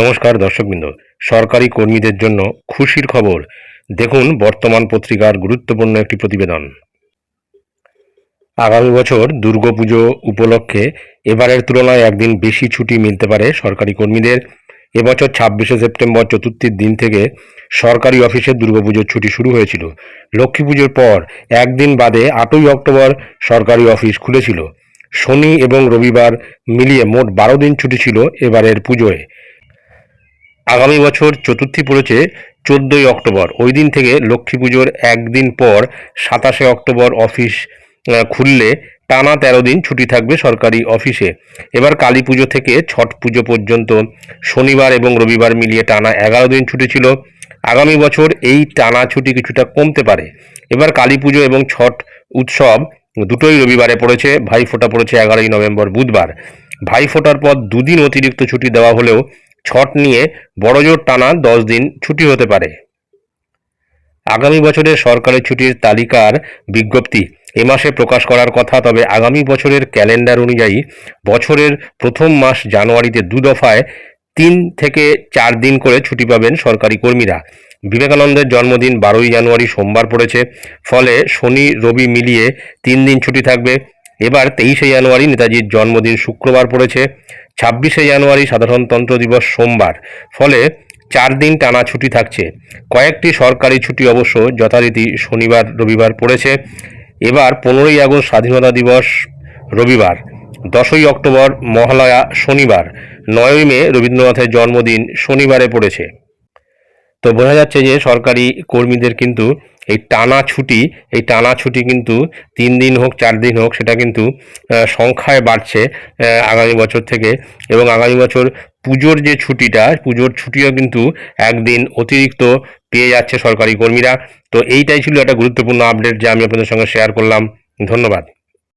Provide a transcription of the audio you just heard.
নমস্কার দর্শকবৃন্দ। সরকারি কর্মীদের জন্য খুশির খবর। দেখুন বর্তমান পত্রিকার গুরুত্বপূর্ণ একটি প্রতিবেদন। আগামী বছর দুর্গাপুজো উপলক্ষে এবারের তুলনায় একদিন বেশি ছুটি মিলতে পারে সরকারি কর্মীদের। এবছর ছাব্বিশে সেপ্টেম্বর চতুর্থীর দিন থেকে সরকারি অফিসে দুর্গাপুজোর ছুটি শুরু হয়েছিল। লক্ষ্মী পুজোর পর একদিন বাদে আটই অক্টোবর সরকারি অফিস খুলেছিল। শনি এবং রবিবার মিলিয়ে মোট বারো দিন ছুটি ছিল এবারের পুজোয়। আগামী বছর চতুর্থী পড়েছে চোদ্দোই অক্টোবর। ওই দিন থেকে লক্ষ্মী পুজোর একদিন পর সাতাশে অক্টোবর অফিস খুললে টানা তেরো দিন ছুটি থাকবে সরকারি অফিসে। এবার কালী পুজো থেকে ছট পুজো পর্যন্ত শনিবার এবং রবিবার মিলিয়ে টানা এগারো দিন ছুটি ছিল। আগামী বছর এই টানা ছুটি কিছুটা কমতে পারে। এবার কালী পুজো এবং ছট উৎসব দুটোই রবিবারে পড়েছে। ভাইফোঁটা পড়েছে এগারোই নভেম্বর বুধবার। ভাইফোঁটার পর দুদিন অতিরিক্ত ছুটি দেওয়া হলেও ছট নিয়ে বড়জোর টানা দশ দিন ছুটি হতে পারে। আগামী বছরের সরকারি ছুটির তালিকার বিজ্ঞপ্তি। এ মাসে প্রকাশ করার কথা, তবে আগামী বছরের ক্যালেন্ডার অনুযায়ী বছরের প্রথম মাস জানুয়ারিতে দু দফায় তিন থেকে চার দিন করে ছুটি পাবেন সরকারি কর্মীরা। বিবেকানন্দের জন্মদিন বারোই জানুয়ারি সোমবার পড়েছে, ফলে শনি, রবি মিলিয়ে তিন দিন ছুটি থাকবে। এবার তেইশে জানুয়ারি নেতাজির জন্মদিন শুক্রবার পড়েছে। ছাব্বিশে জানুয়ারি সাধারণতন্ত্র দিবস সোমবার। ফলে চার দিন টানা ছুটি থাকছে। কয়েকটি সরকারি ছুটি অবশ্য যথারীতি শনিবার, রবিবার পড়েছে। এবার পনেরোই আগস্ট স্বাধীনতা দিবস রবিবার। দশই অক্টোবর মহালয়া শনিবার। নয়ই মে রবীন্দ্রনাথের জন্মদিন শনিবারে পড়েছে। তো বোঝা যাচ্ছে যে সরকারি কর্মীদের কিন্তু এই টানা ছুটি, এই টানা ছুটি কিন্তু তিন দিন হোক, চার দিন হোক, সেটা কিন্তু সংখ্যায় বাড়ছে আগামী বছর থেকে। এবং আগামী বছর পুজোর যে ছুটিটা, পুজোর ছুটিও কিন্তু একদিন অতিরিক্ত পেয়ে যাচ্ছে সরকারি কর্মীরা। তো এইটাই ছিল একটা গুরুত্বপূর্ণ আপডেট যা আমি আপনাদের সঙ্গে শেয়ার করলাম। ধন্যবাদ।